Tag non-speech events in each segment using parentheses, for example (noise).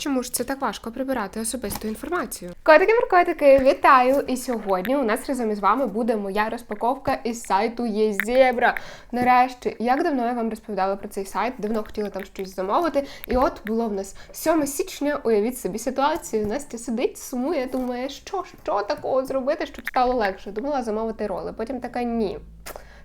Чому ж це так важко прибирати особисту інформацію? Котики моркотики вітаю! І сьогодні у нас разом із вами буде моя розпаковка із сайту ЄЗебра. Нарешті, як давно я вам розповідала про цей сайт, давно хотіла там щось замовити. І от було в нас 7 січня. Уявіть собі ситуацію. Настя сидить, сумує, думає, що, що такого зробити, щоб стало легше. Думала замовити роли. Потім така ні.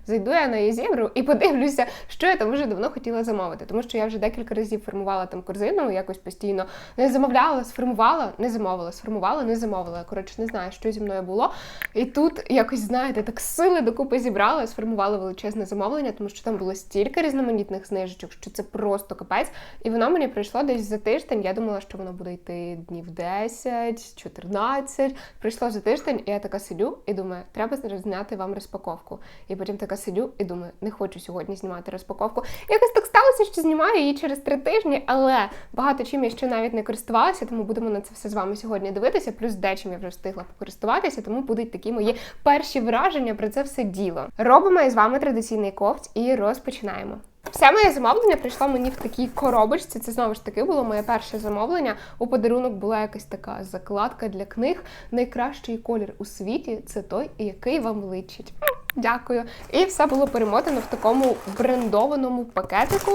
Зайду я на Єзібру і подивлюся, що я там вже давно хотіла замовити. Тому що я вже декілька разів формувала там корзину, якось постійно не замовляла, сформувала, не замовила, сформувала, не замовила. Коротше, не знаю, що зі мною було. І тут якось, знаєте, так сили докупи зібрала, сформувала величезне замовлення, тому що там було стільки різноманітних знижечок, що це просто капець. І воно мені прийшло десь за тиждень. Я думала, що воно буде йти днів 10, 14. Прийшло за тиждень, і я така сидю і думаю, треба зняти вам розпаковку. І потім така сидю і думаю, не хочу сьогодні знімати розпаковку. Якось так сталося, що знімаю її через три тижні, але багато чим я ще навіть не користувалася, тому будемо на це все з вами сьогодні дивитися. Плюс дечим я вже встигла покористуватися, тому будуть такі мої перші враження про це все діло. Робимо із вами традиційний ковть і розпочинаємо. Все моє замовлення прийшло мені в такій коробочці. Це знову ж таки було моє перше замовлення. У подарунок була якась така закладка для книг. Найкращий колір у світі це той, який вам личить. Дякую. І все було перемотано в такому брендованому пакетику.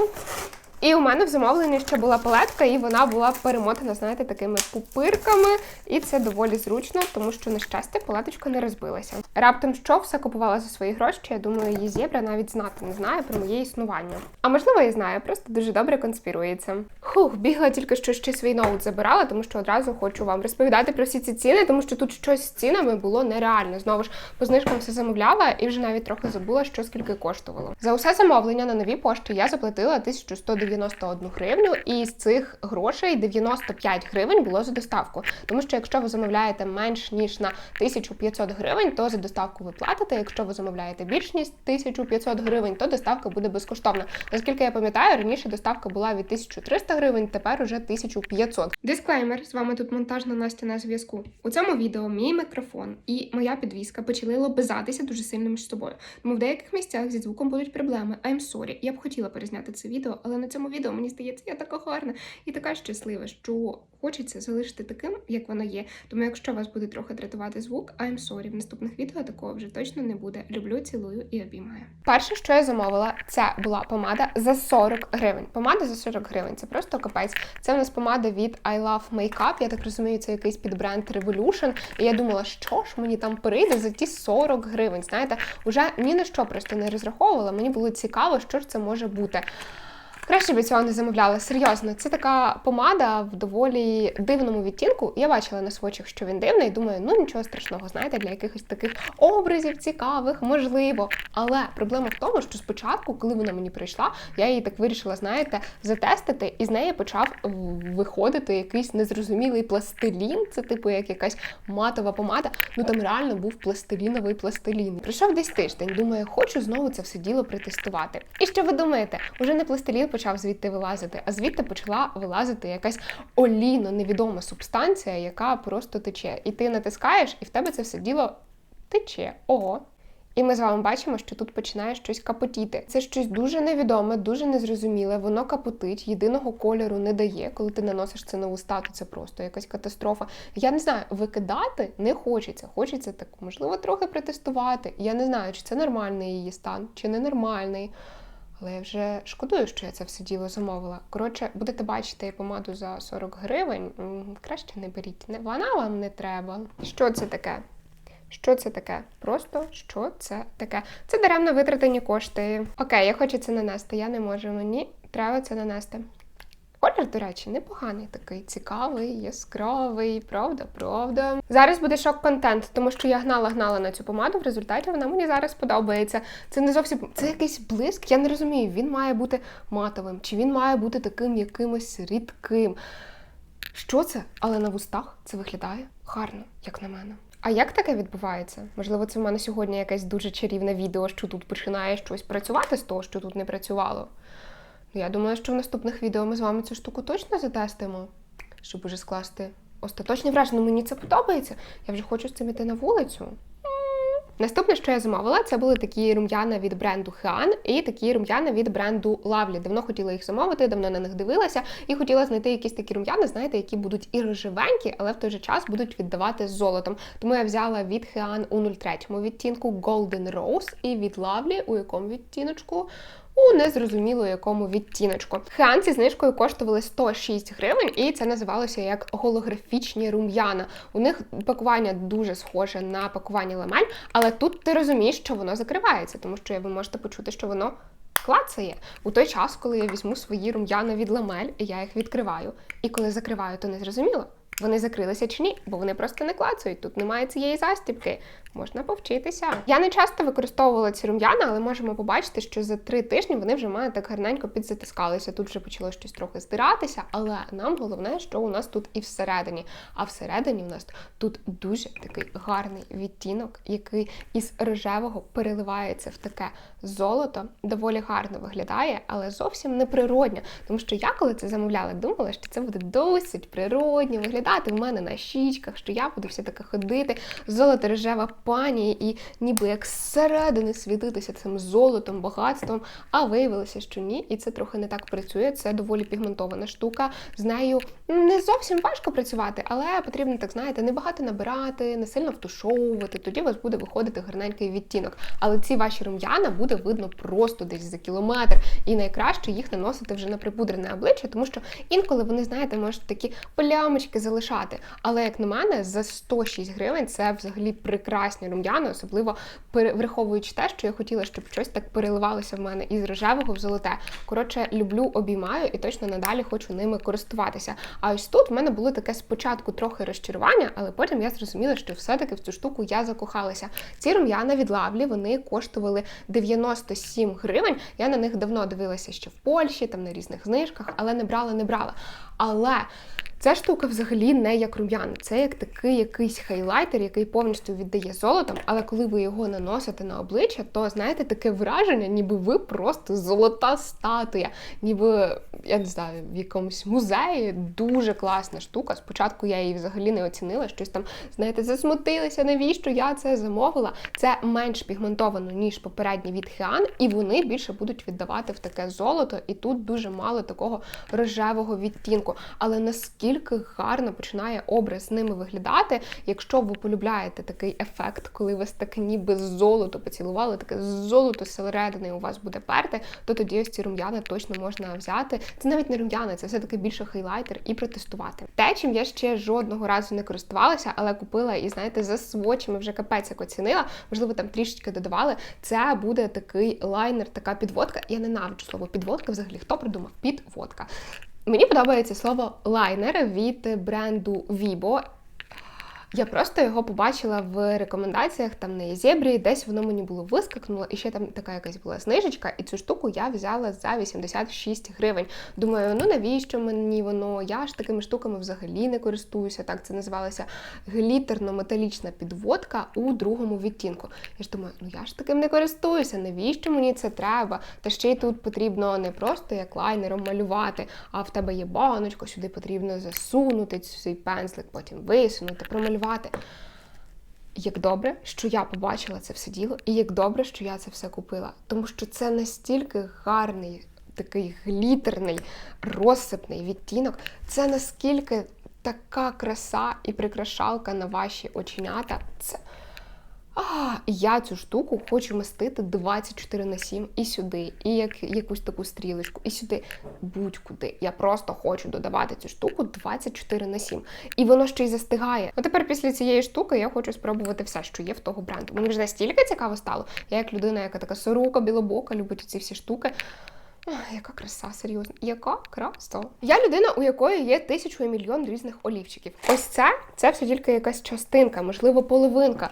І у мене в замовленні ще була палетка, і вона була перемотана, знаєте, такими пупирками. І це доволі зручно, тому що, на щастя, палеточка не розбилася. Раптом що все купувала за свої гроші. Я думаю, її зєбра навіть знати не знає про моє існування. А можливо, і знає, просто дуже добре конспірується. Хух, бігла тільки що ще свій ноут забирала, тому що одразу хочу вам розповідати про всі ці ціни, тому що тут щось з цінами було нереально. Знову ж по знижкам все замовляла і вже навіть трохи забула, що скільки коштувало. За усе замовлення на новій пошті я заплатила 1191 гривню, і з цих грошей 95 гривень було за доставку. Тому що якщо ви замовляєте менш ніж на 1500 гривень, то за доставку ви платите. Якщо ви замовляєте більш ніж 1500 гривень, то доставка буде безкоштовна. Наскільки я пам'ятаю, раніше доставка була від 1300 гривень, тепер уже 1500. Дисклеймер, з вами тут монтажна Настя на зв'язку. У цьому відео мій мікрофон і моя підвіска почали лобизатися дуже сильно між собою. Тому в деяких місцях зі звуком будуть проблеми. I'm sorry. Я б хотіла перезняти це відео, але на цьому відео мені здається, я така гарна і така щаслива, що хочеться залишити таким, як воно є. Тому, якщо вас буде трохи дратувати звук, I'm sorry. В наступних відео такого вже точно не буде. Люблю, цілую і обіймаю. Перше, що я замовила, це була помада за 40 гривень. Помада за 40 гривень. Це просто капець. Це в нас помада від I Love Makeup. Я так розумію, це якийсь підбренд Revolution. І я думала, що ж мені там прийде за ті 40 гривень. Знаєте, уже ні на що просто не розраховувала. Мені було цікаво, що ж це може бути. Краще би цього не замовляла. Серйозно, це така помада в доволі дивному відтінку. Я бачила на свочах, що він дивний, думаю, ну нічого страшного, знаєте, для якихось таких образів цікавих, можливо. Але проблема в тому, що спочатку, коли вона мені прийшла, я її так вирішила, знаєте, затестити, і з неї почав виходити якийсь незрозумілий пластилін. Це типу як якась матова помада. Ну там реально був пластиліновий пластилін. Прийшов десь тиждень. Думаю, хочу знову це все діло протестувати. І що ви думаєте? Уже не пластилін почав звідти вилазити, а звідти почала вилазити якась олійно невідома субстанція, яка просто тече. І ти натискаєш, і в тебе це все діло тече. Ого. І ми з вами бачимо, що тут починає щось капотіти. Це щось дуже невідоме, дуже незрозуміле. Воно капотить, єдиного кольору не дає. Коли ти наносиш це на уста, то це просто якась катастрофа. Я не знаю, викидати не хочеться. Хочеться так, можливо, трохи протестувати. Я не знаю, чи це нормальний її стан, чи ненормальний. Але я вже шкодую, що я це все діло замовила. Коротше, будете бачити помаду за 40 гривень. Краще не беріть. Вона вам не треба. Що це таке? Що це таке? Просто що це таке? Це даремно витратені кошти. Окей, я хочу це нанести. Я не можу. Мені треба це нанести. Колір, до речі, непоганий такий, цікавий, яскравий, правда, правда. Зараз буде шок-контент, тому що я гнала-гнала на цю помаду. В результаті вона мені зараз подобається. Це не зовсім це якийсь блиск. Я не розумію, він має бути матовим, чи він має бути таким якимось рідким. Що це? Але на вустах це виглядає гарно, як на мене. А як таке відбувається? Можливо, це в мене сьогодні якесь дуже чарівне відео, що тут починає щось працювати з того, що тут не працювало. Я думаю, що в наступних відео ми з вами цю штуку точно затестимо, щоб уже скласти остаточне враження. Мені це подобається. Я вже хочу з цим іти на вулицю. Наступне, що я замовила, це були такі рум'яна від бренду Хеан і такі рум'яна від бренду Lovely. Давно хотіла їх замовити, давно на них дивилася і хотіла знайти якісь такі рум'яна, знаєте, які будуть і рожевенькі, але в той же час будуть віддавати золотом. Тому я взяла від Хеан у 03 відтінку Golden Rose і від Lovely у якому відтіночку у незрозуміло якому відтіночку. Хеан знижкою коштували 106 гривень, і це називалося як голографічні рум'яна. У них пакування дуже схоже на пакування ламель, але тут ти розумієш, що воно закривається, тому що ви можете почути, що воно. Клацає у той час, коли я візьму свої рум'яна від ламель, і я їх відкриваю. І коли закриваю, то не зрозуміло, вони закрилися чи ні, бо вони просто не клацають. Тут немає цієї застібки. Можна повчитися. Я не часто використовувала ці рум'яна, але можемо побачити, що за три тижні вони вже мають так гарненько підзатискалися. Тут вже почало щось трохи здиратися, але нам головне, що у нас тут і всередині. А всередині у нас тут дуже такий гарний відтінок, який із рожевого переливається в таке золото. Доволі гарно виглядає, але зовсім не природньо. Тому що я, коли це замовляла, думала, що це буде досить природньо виглядати в мене на щічках, що я буду все таке ходити, золото рожева пані, і ніби як зсередини світитися цим золотом, багатством, а виявилося, що ні, і це трохи не так працює. Це доволі пігментована штука. З нею не зовсім важко працювати, але потрібно, так знаєте, не багато набирати, не сильно втушовувати. Тоді у вас буде виходити гарненький відтінок. Але ці ваші рум'яна буде видно просто десь за кілометр. І найкраще їх наносити вже на припудрене обличчя, тому що інколи вони, знаєте, можуть такі плямочки залишати. Але як на мене, за 106 гривень це взагалі прекрасні рум'яни, особливо враховуючи те, що я хотіла, щоб щось так переливалося в мене із рожевого в золоте. Коротше, люблю, обіймаю і точно надалі хочу ними користуватися. А ось тут в мене було таке спочатку трохи розчарування, але потім я зрозуміла, що все-таки в цю штуку я закохалася. Ці рум'яна від лавлі вони коштували 97 гривень. Я на них давно дивилася ще в Польщі, там на різних знижках, але не брала, не брала. Але Ця штука взагалі не як рум'яна, це як такий якийсь хайлайтер, який повністю віддає золотом, але коли ви його наносите на обличчя, то знаєте таке враження, ніби ви просто золота статуя, ніби я не знаю, в якомусь музеї дуже класна штука. Спочатку я її взагалі не оцінила, щось там, знаєте, засмутилися, навіщо я це замовила. Це менш пігментовано, ніж попередній від Хіан, і вони більше будуть віддавати в таке золото, і тут дуже мало такого рожевого відтінку. Але наскільки гарно починає образ з ними виглядати. Якщо ви полюбляєте такий ефект, коли вас так ніби золото поцілували, таке золото зсередини у вас буде перти, то тоді ось ці рум'яни точно можна взяти. Це навіть не рум'яни, це все-таки більше хайлайтер і протестувати. Те, чим я ще жодного разу не користувалася, але купила і, знаєте, за свочами вже капець як оцінила, можливо, там трішечки додавали. Це буде такий лайнер, така підводка. Я ненавиджу слово підводка взагалі. Хто придумав? Підводка. Мені подобається слово лайнер від бренду Vibo. Я просто його побачила в рекомендаціях там на Єзебрі, десь воно мені було вискакнуло, і ще там така якась була знижечка, і цю штуку я взяла за 86 гривень. Думаю, ну навіщо мені воно? Я ж такими штуками взагалі не користуюся. Так це називалося глітерно-металічна підводка у другому відтінку. Я ж думаю, ну я ж таким не користуюся, навіщо мені це треба? Та ще й тут потрібно не просто як лайнером малювати, а в тебе є баночка, сюди потрібно засунути цей пензлик, потім висунути, промалювати малювати. Як добре, що я побачила це все діло, і як добре, що я це все купила. Тому що це настільки гарний, такий глітерний, розсипний відтінок. Це наскільки така краса і прикрашалка на ваші оченята. Це а, я цю штуку хочу мастити 24 на 7 і сюди, і як якусь таку стрілочку, і сюди будь-куди. Я просто хочу додавати цю штуку 24 на 7. І воно ще й застигає. А тепер після цієї штуки я хочу спробувати все, що є в того бренду. Мені вже настільки цікаво стало. Я як людина, яка така сорока, білобока, любить ці всі штуки. Яка краса, серйозно. Яка краса. Я людина, у якої є тисячу і мільйон різних олівчиків. Ось це це все тільки якась частинка, можливо, половинка.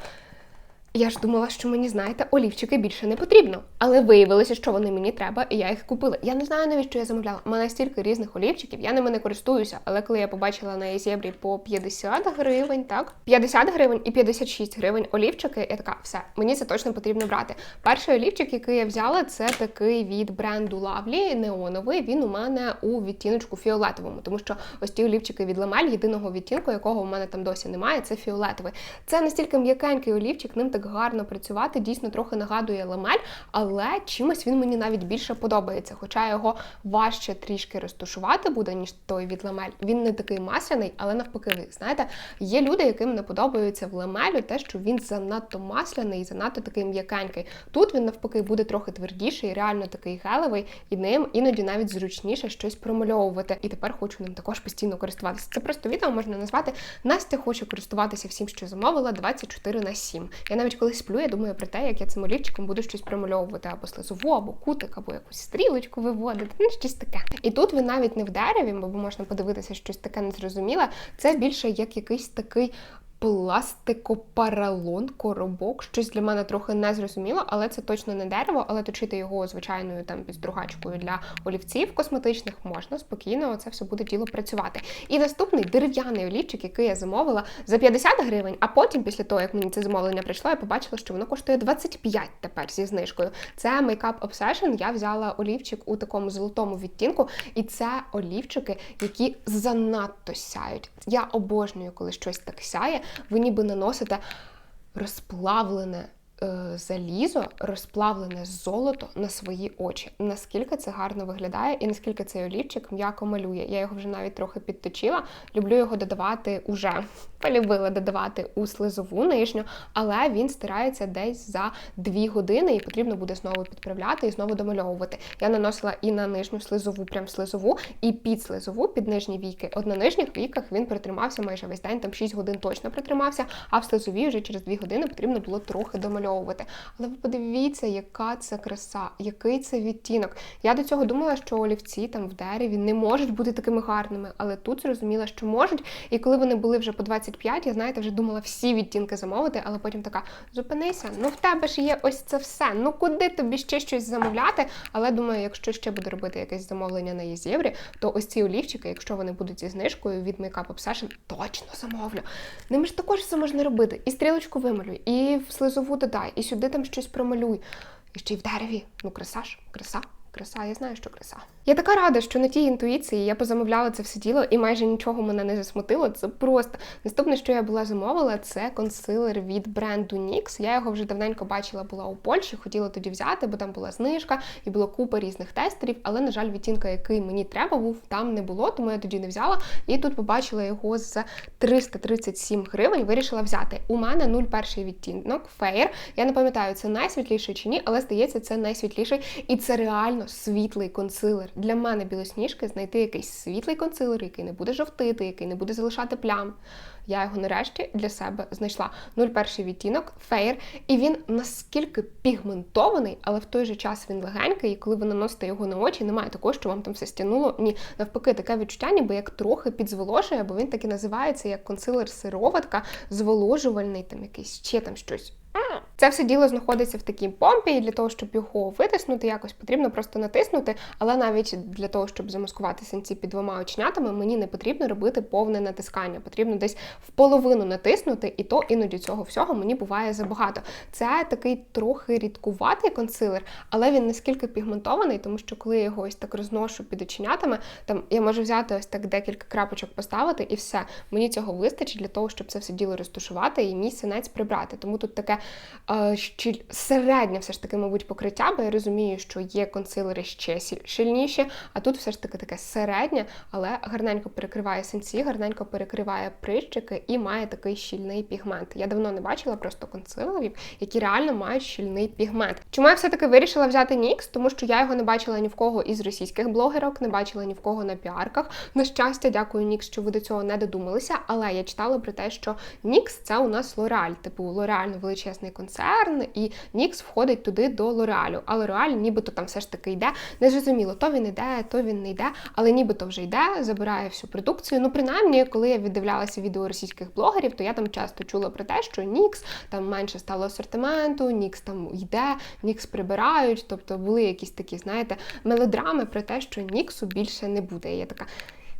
Я ж думала, що мені, знаєте, олівчики більше не потрібно. Але виявилося, що вони мені треба, і я їх купила. Я не знаю, навіщо я замовляла. У мене стільки різних олівчиків, я ними не користуюся. Але коли я побачила на Єзєбрі по 50 гривень, так 50 гривень і 56 гривень олівчики, я така, все, мені це точно потрібно брати. Перший олівчик, який я взяла, це такий від бренду Lovely, неоновий. Він у мене у відтіночку фіолетовому, тому що ось ті олівчики від Ламель, єдиного відтінку, якого у мене там досі немає, це фіолетовий. Це настільки м'якенький олівчик, ним так гарно працювати. Дійсно, трохи нагадує ламель, але чимось він мені навіть більше подобається. Хоча його важче трішки розташувати буде, ніж той від ламель. Він не такий масляний, але навпаки, ви знаєте, є люди, яким не подобається в ламелю те, що він занадто масляний занадто такий м'якенький. Тут він навпаки буде трохи твердіший, реально такий гелевий, і ним іноді навіть зручніше щось промальовувати. І тепер хочу ним також постійно користуватися. Це просто відео можна назвати Настя хоче користуватися всім, що замовила 24 на 7. Я навіть коли сплю, я думаю про те, як я цим олівчиком буду щось примальовувати або слизову, або кутик, або якусь стрілочку виводити. Ну, щось таке. І тут він навіть не в дереві, бо можна подивитися щось таке незрозуміле. Це більше як якийсь такий пластикопаралон, коробок. Щось для мене трохи незрозуміло, але це точно не дерево, але точити його звичайною там підстругачкою для олівців косметичних можна спокійно. Це все буде діло працювати. І наступний дерев'яний олівчик, який я замовила за 50 гривень. А потім, після того як мені це замовлення прийшло, я побачила, що воно коштує 25 тепер зі знижкою. Це Makeup Obsession. Я взяла олівчик у такому золотому відтінку, і це олівчики, які занадто сяють. Я обожнюю, коли щось так сяє. Ви ніби наносите розплавлене залізо, розплавлене золото на свої очі. Наскільки це гарно виглядає, і наскільки цей олівчик м'яко малює. Я його вже навіть трохи підточила. Люблю його додавати уже. (laughs) Полюбила додавати у слизову нижню, але він стирається десь за 2 години, і потрібно буде знову підправляти і знову домальовувати. Я наносила і на нижню слизову, прям слизову, і під слизову, під нижні віки. От на нижніх віках він протримався майже весь день, там 6 годин точно протримався, а в слизовій вже через 2 години потрібно було трохи домальовувати. Але ви подивіться, яка це краса, який це відтінок. Я до цього думала, що олівці там в дереві не можуть бути такими гарними, але тут зрозуміла, що можуть. І коли вони були вже по 25, я знаєте, вже думала всі відтінки замовити, але потім така: зупинися, ну в тебе ж є ось це все. Ну куди тобі ще щось замовляти? Але думаю, якщо ще буду робити якесь замовлення на Єзєврі, то ось ці олівчики, якщо вони будуть зі знижкою від Makeup Obsession, точно замовлю. Ними ж також все можна робити. І стрілочку вималюй, і в слизову додай, і сюди там щось промалюй. І ще й в дереві. Ну, краса ж, краса краса, я знаю, що краса. Я така рада, що на тій інтуїції я позамовляла це все діло, і майже нічого мене не засмутило. Це просто наступне, що я була замовила, це консилер від бренду NYX. Я його вже давненько бачила, була у Польщі, хотіла тоді взяти, бо там була знижка і було купа різних тестерів. Але, на жаль, відтінка, який мені треба був, там не було, тому я тоді не взяла. І тут побачила його за 337 гривень. Вирішила взяти. У мене 01 відтінок, фейр. Я не пам'ятаю, це найсвітліший чи ні, але здається, це найсвітліший. І це реально світлий консилер. Для мене білосніжки знайти якийсь світлий консилер, який не буде жовтити, який не буде залишати плям. Я його нарешті для себе знайшла. 01 відтінок, фейр, і він наскільки пігментований, але в той же час він легенький, і коли ви наносите його на очі, немає такого, що вам там все стянуло. Ні, навпаки, таке відчуття, ніби як трохи підзволожує, бо він так і називається як консилер сироватка, зволожувальний, там якийсь ще там щось. Це все діло знаходиться в такій помпі, і для того, щоб його витиснути, якось потрібно просто натиснути. Але навіть для того, щоб замаскувати синці під двома очнятами, мені не потрібно робити повне натискання. Потрібно десь в половину натиснути, і то іноді цього всього мені буває забагато. Це такий трохи рідкуватий консилер, але він наскільки пігментований, тому що коли я його ось так розношу під оченятами, там я можу взяти ось так декілька крапочок поставити, і все. Мені цього вистачить для того, щоб це все діло розташувати і мій синець прибрати. Тому тут таке. Середнє все ж таки, мабуть, покриття, бо я розумію, що є консилери ще щільніші, а тут все ж таки таке середнє, але гарненько перекриває сенсі, гарненько перекриває прищики і має такий щільний пігмент. Я давно не бачила просто консилерів, які реально мають щільний пігмент. Чому я все-таки вирішила взяти NYX? Тому що я його не бачила ні в кого із російських блогерок, не бачила ні в кого на піарках. На щастя, дякую, NYX, що ви до цього не додумалися, але я читала про те, що NYX – це у нас L'Oreal, типу L'Oreal величезний концерн, і Нікс входить туди до Лореалю. А Лореаль нібито там все ж таки йде. Незрозуміло, то він йде, то він не йде, але нібито вже йде, забирає всю продукцію. Ну, принаймні, коли я віддивлялася відео російських блогерів, то я там часто чула про те, що Нікс там менше стало асортименту, Нікс там йде, Нікс прибирають. Тобто були якісь такі, знаєте, мелодрами про те, що Ніксу більше не буде. І я така.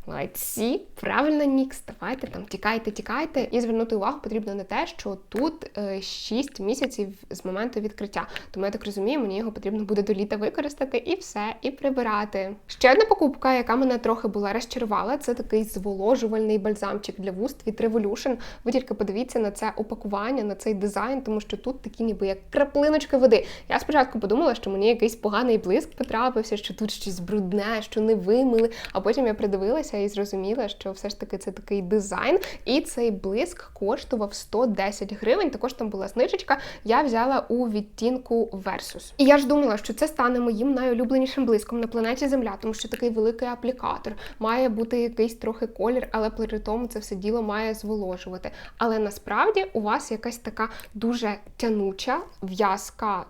Молодці, правильно, Нікс, давайте там тікайте, тікайте. І звернути увагу потрібно на те, що тут е, 6 місяців з моменту відкриття. Тому я так розумію, мені його потрібно буде до літа використати і все, і прибирати. Ще одна покупка, яка мене трохи була розчарувала, це такий зволожувальний бальзамчик для вуст від Revolution. Ви тільки подивіться на це упакування, на цей дизайн, тому що тут такі ніби як краплиночки води. Я спочатку подумала, що мені якийсь поганий блиск потрапився, що тут щось брудне, що не вимили. А потім я придивилася і зрозуміла, що все ж таки це такий дизайн. І цей блиск коштував 110 гривень. Також там була знижечка. Я взяла у відтінку Versus. І я ж думала, що це стане моїм найулюбленішим блиском на планеті Земля, тому що такий великий аплікатор, має бути якийсь трохи колір, але при тому це все діло має зволожувати. Але насправді у вас якась така дуже тянуча в'язка.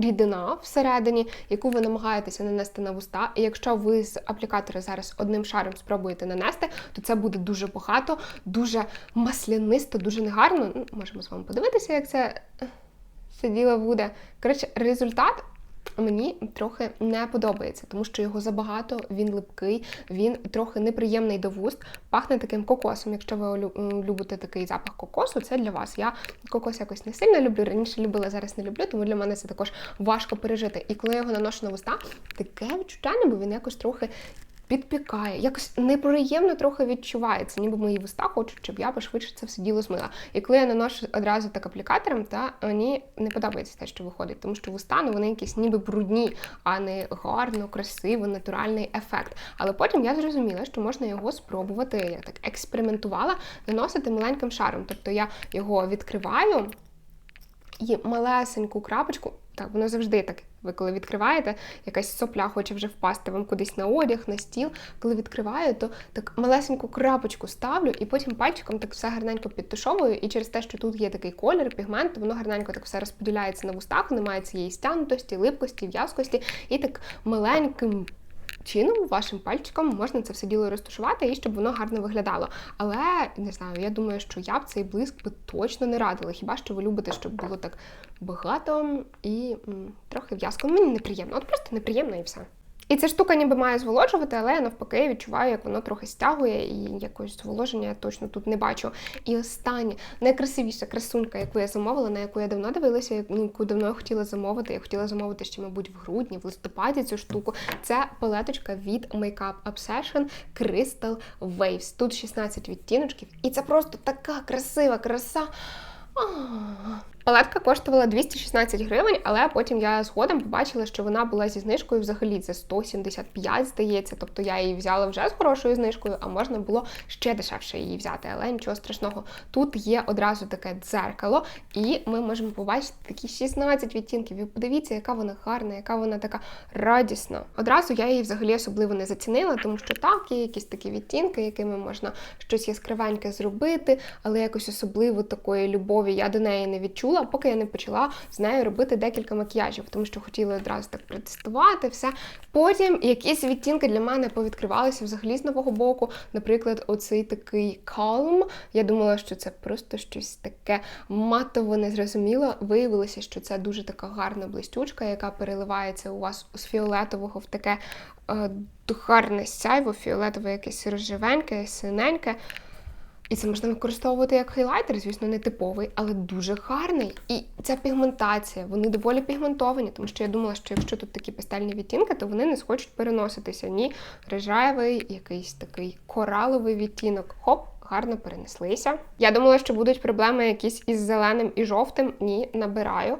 Рідина всередині, яку ви намагаєтеся нанести на вуста. І якщо ви з аплікатора зараз одним шаром спробуєте нанести, то це буде дуже багато, дуже маслянисто, дуже негарно. Ну, можемо з вами подивитися, як це е, діло буде. Коротше, результат мені трохи не подобається, тому що його забагато, він липкий, він трохи неприємний до вуст, пахне таким кокосом. Якщо ви любите такий запах кокосу, це для вас. Я кокос якось не сильно люблю. Раніше любила, зараз не люблю, тому для мене це також важко пережити. І коли я його наношу на вуста, таке відчуття, бо він якось трохи. Підпікає, якось неприємно трохи відчувається, ніби мої вуста хочуть, щоб я пошвидше це все діло змила. І коли я наношу одразу так аплікатором, та мені не подобається те, що виходить, тому що вуста ну, вони якісь ніби брудні, а не гарно, красиво, натуральний ефект. Але потім я зрозуміла, що можна його спробувати. Я так експериментувала, наносити маленьким шаром. Тобто я його відкриваю і малесеньку крапочку. Так, воно завжди так. Ви коли відкриваєте, якась сопля хоче вже впасти вам кудись на одяг, на стіл. Коли відкриваю, то так малесеньку крапочку ставлю і потім пальчиком так все гарненько підтушовую. І через те, що тут є такий колір, пігмент, воно гарненько так все розподіляється на вустах, немає цієї стянутості, липкості, в'язкості, і так маленьким. Чином, вашим пальчиком можна це все діло розташувати і щоб воно гарно виглядало. Але не знаю, я думаю, що я б цей блиск би точно не радила. Хіба що ви любите, щоб було так багато і м, трохи в'язко. Мені неприємно, от просто неприємно і все. І ця штука ніби має зволожувати, але я навпаки відчуваю, як воно трохи стягує, і якогось зволоження я точно тут не бачу. І останнє, найкрасивіша красунька, яку я замовила, на яку я давно дивилася, яку- яку давно я хотіла замовити. Я хотіла замовити ще, мабуть, в грудні, в листопаді цю штуку. Це палеточка від Makeup Obsession Crystal Waves. Тут 16 відтіночків, і це просто така красива краса. А. Палетка коштувала 216 гривень, але потім я згодом побачила, що вона була зі знижкою взагалі за 175, здається. Тобто я її взяла вже з хорошою знижкою, а можна було ще дешевше її взяти, але нічого страшного. Тут є одразу таке дзеркало, і ми можемо побачити такі 16 відтінків. І подивіться, яка вона гарна, яка вона така радісна. Одразу я її взагалі особливо не зацінила, тому що так, є якісь такі відтінки, якими можна щось яскравеньке зробити, але якось особливо такої любові я до неї не відчула, поки я не почала з нею робити декілька макіяжів, тому що хотіла одразу так протестувати все. Потім якісь відтінки для мене повідкривалися взагалі з нового боку. Наприклад, оцей такий Calm. Я думала, що це просто щось таке матово незрозуміло. Виявилося, що це дуже така гарна блистючка, яка переливається у вас з фіолетового в таке е, гарне сяйво, фіолетове якесь рожевеньке, синеньке. І це можна використовувати як хайлайтер, звісно, не типовий, але дуже гарний. І ця пігментація, вони доволі пігментовані, тому що я думала, що якщо тут такі пастельні відтінки, то вони не схочуть переноситися. Ні, рожевий, якийсь такий кораловий відтінок. Хоп, гарно перенеслися. Я думала, що будуть проблеми якісь із зеленим і жовтим. Ні, набираю.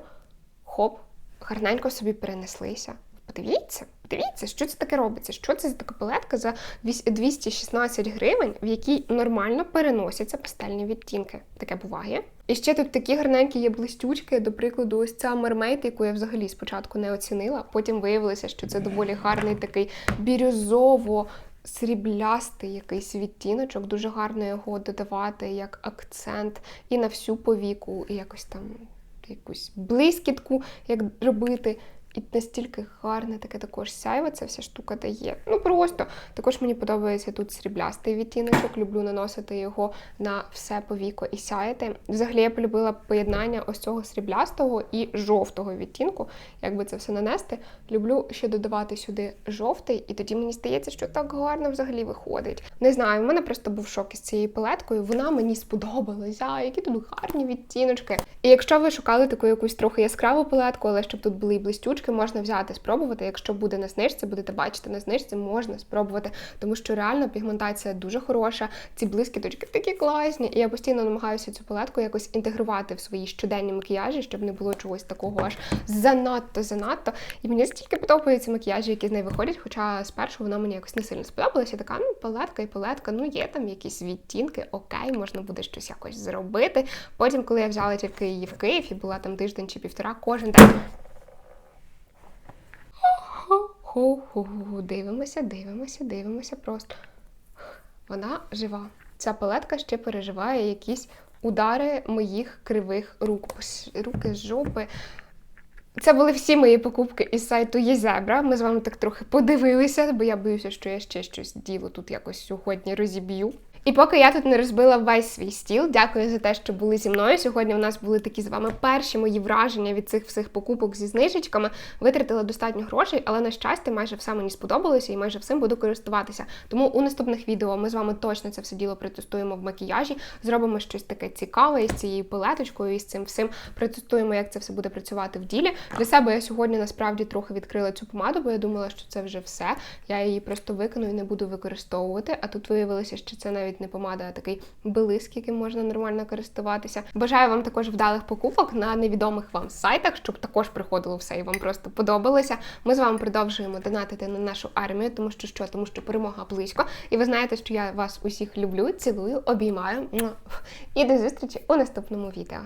Хоп, гарненько собі перенеслися. Подивіться, подивіться, що це таке робиться. Що це за така палетка за 216 гривень, в якій нормально переносяться пастельні відтінки. Таке буває. І ще тут такі гарненькі є блистючки, до прикладу, ось ця мермейд, яку я взагалі спочатку не оцінила. Потім виявилося, що це доволі гарний такий бірюзово. Сріблястий якийсь відтіночок, дуже гарно його додавати як акцент і на всю повіку, і якось там якусь блискітку, як робити. І настільки гарне таке також сяйво ця вся штука дає. Ну просто також мені подобається тут сріблястий відтіночок. Люблю наносити його на все повіко і сяяти. Взагалі я полюбила поєднання ось цього сріблястого і жовтого відтінку. Якби це все нанести. Люблю ще додавати сюди жовтий, і тоді мені здається, що так гарно взагалі виходить. Не знаю, в мене просто був шок із цією палеткою. Вона мені сподобалася. Які тут гарні відтіночки. І якщо ви шукали таку якусь трохи яскраву палетку, але щоб тут були і блистючки, можна взяти, спробувати. Якщо буде на знижці, будете бачити на знижці, можна спробувати, тому що реально пігментація дуже хороша. Ці блискіточки такі класні. І я постійно намагаюся цю палетку якось інтегрувати в свої щоденні макіяжі, щоб не було чогось такого аж занадто занадто. І мені стільки подобаються макіяжі, які з неї виходять. Хоча спершу вона мені якось не сильно сподобалася. Така ну палетка і палетка. Ну є там якісь відтінки, окей, можна буде щось якось зробити. Потім, коли я взяла тільки її в Київ і була там тиждень чи півтора, кожен день. Хо-хо-хо, дивимося, дивимося, дивимося просто. Вона жива. Ця палетка ще переживає якісь удари моїх кривих рук. Руки з жопи. Це були всі мої покупки із сайту Єзебра. Ми з вами так трохи подивилися, бо я боюся, що я ще щось діло тут якось сьогодні розіб'ю. І поки я тут не розбила весь свій стіл, дякую за те, що були зі мною. Сьогодні у нас були такі з вами перші мої враження від цих всіх покупок зі знижечками. Витратила достатньо грошей, але на щастя, майже все мені сподобалося і майже всім буду користуватися. Тому у наступних відео ми з вами точно це все діло протестуємо в макіяжі, зробимо щось таке цікаве із цією палеточкою, і з цим всім протестуємо, як це все буде працювати в ділі. Для себе я сьогодні насправді трохи відкрила цю помаду, бо я думала, що це вже все. Я її просто викину і не буду використовувати. А тут виявилося, що це навіть не помада, а такий блиск, яким можна нормально користуватися. Бажаю вам також вдалих покупок на невідомих вам сайтах, щоб також приходило все і вам просто подобалося. Ми з вами продовжуємо донатити на нашу армію, тому що що, тому що перемога близько. І ви знаєте, що я вас усіх люблю, цілую, обіймаю. І до зустрічі у наступному відео.